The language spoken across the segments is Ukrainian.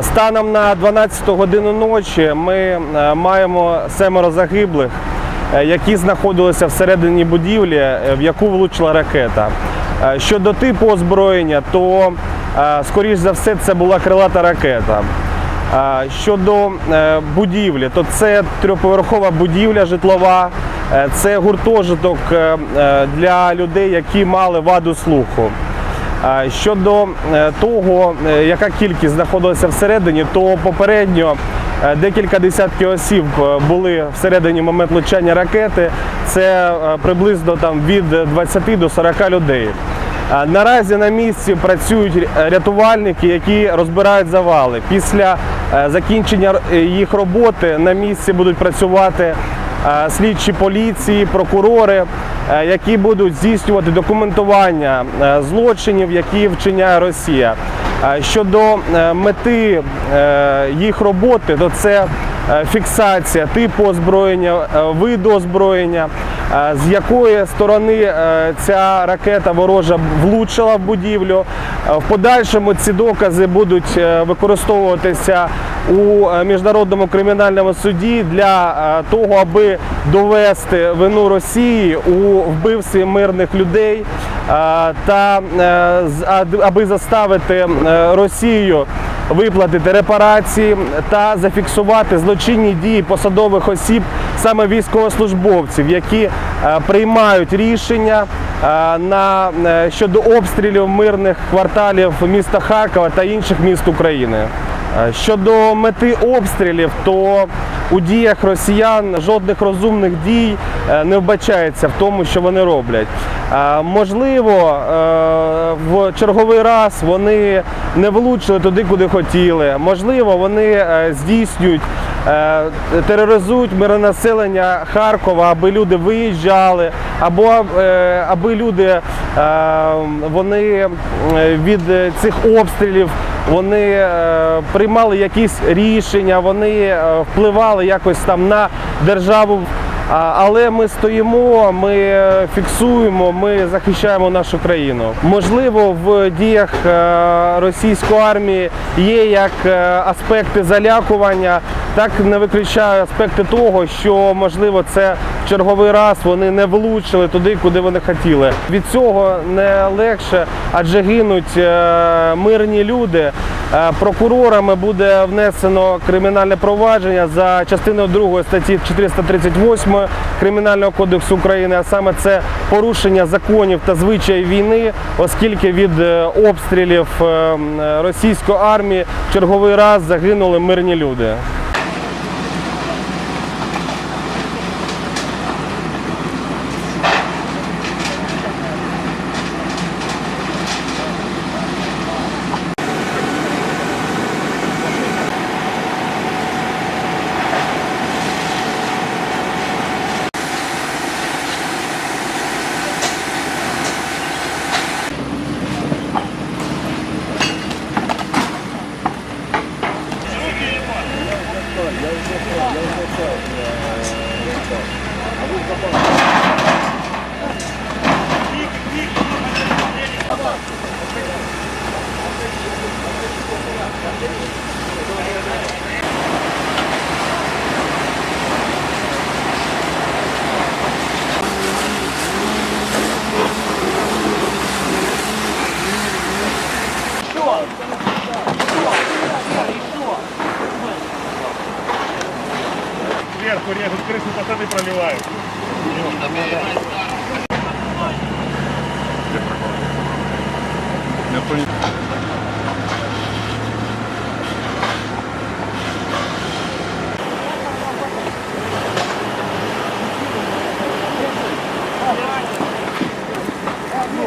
Станом на 12 годину ночі ми е, маємо семеро загиблих, е, які знаходилися всередині будівлі, е, в яку влучила ракета. Щодо типу озброєння, то скоріш за все це була крилата ракета. Щодо будівлі, то це трьохповерхова будівля житлова, це гуртожиток для людей, які мали ваду слуху. Щодо е, того, е, яка кількість знаходилася всередині, то попередньо е, декілька десятків осіб були всередині момент влучання ракети. Це приблизно там від 20 до 40 людей. Наразі на місці працюють рятувальники, які розбирають завали. Після закінчення їх роботи на місці будуть працювати слідчі поліції, прокурори, які будуть здійснювати документування е, злочинів, які вчиняє Росія. Е, Щодо е, мети е, їх роботи, то це е, фіксація типу озброєння, е, виду озброєння, е, з якої сторони е, ця ракета ворожа влучила в будівлю. Е, В подальшому ці докази будуть е, використовуватися у е, міжнародному кримінальному суді для е, того, аби довести вину Росії у вбивстві мирних людей е, та аби заставити Росію виплатити репарації та зафіксувати злочинні дії посадових осіб, саме військовослужбовців, які приймають рішення на щодо обстрілів мирних кварталів міста Харкова та інших міст України. Е, Щодо мети обстрілів, то у діях росіян жодних розумних дій е, не вбачається в тому, що вони роблять. Е, Можливо, в черговий раз вони не влучили туди, куди хотіли. Можливо, вони здійснюють, тероризують миронаселення Харкова, аби люди виїжджали, або аби люди вони від цих обстрілів вони е, приймали якісь рішення, вони е, впливали якось там на державу. Але ми стоїмо, ми фіксуємо, ми захищаємо нашу країну. Можливо, в діях е, російської армії є як е, аспекти залякування, так не виключаю аспекти того, що можливо це черговий раз вони не влучили туди, куди вони хотіли. Від цього не легше, адже гинуть е, мирні люди. Е, Прокурорами буде внесено кримінальне провадження за частиною 2 статті 438 Кримінального кодексу України, а саме це порушення законів та звичаїв війни, оскільки від е, обстрілів е, російської армії черговий раз загинули мирні люди. Сверху режут крышу, пацаны проливают.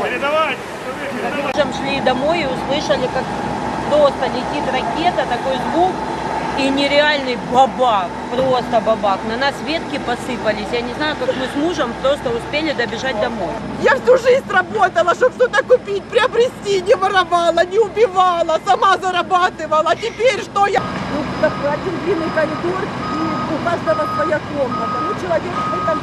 Передавай! Утром шли домой и услышали, как просто летит ракета, такой звук и нереальный бабах, просто бабах. На нас ветки посыпались. Я не знаю, как мы с мужем просто успели добежать домой. Я всю жизнь работала, чтобы что-то купить, приобрести, не воровала, не убивала, сама зарабатывала. А теперь что я? Ну, такой один длинный коридор, и у каждого своя комната. Ну, человек в этом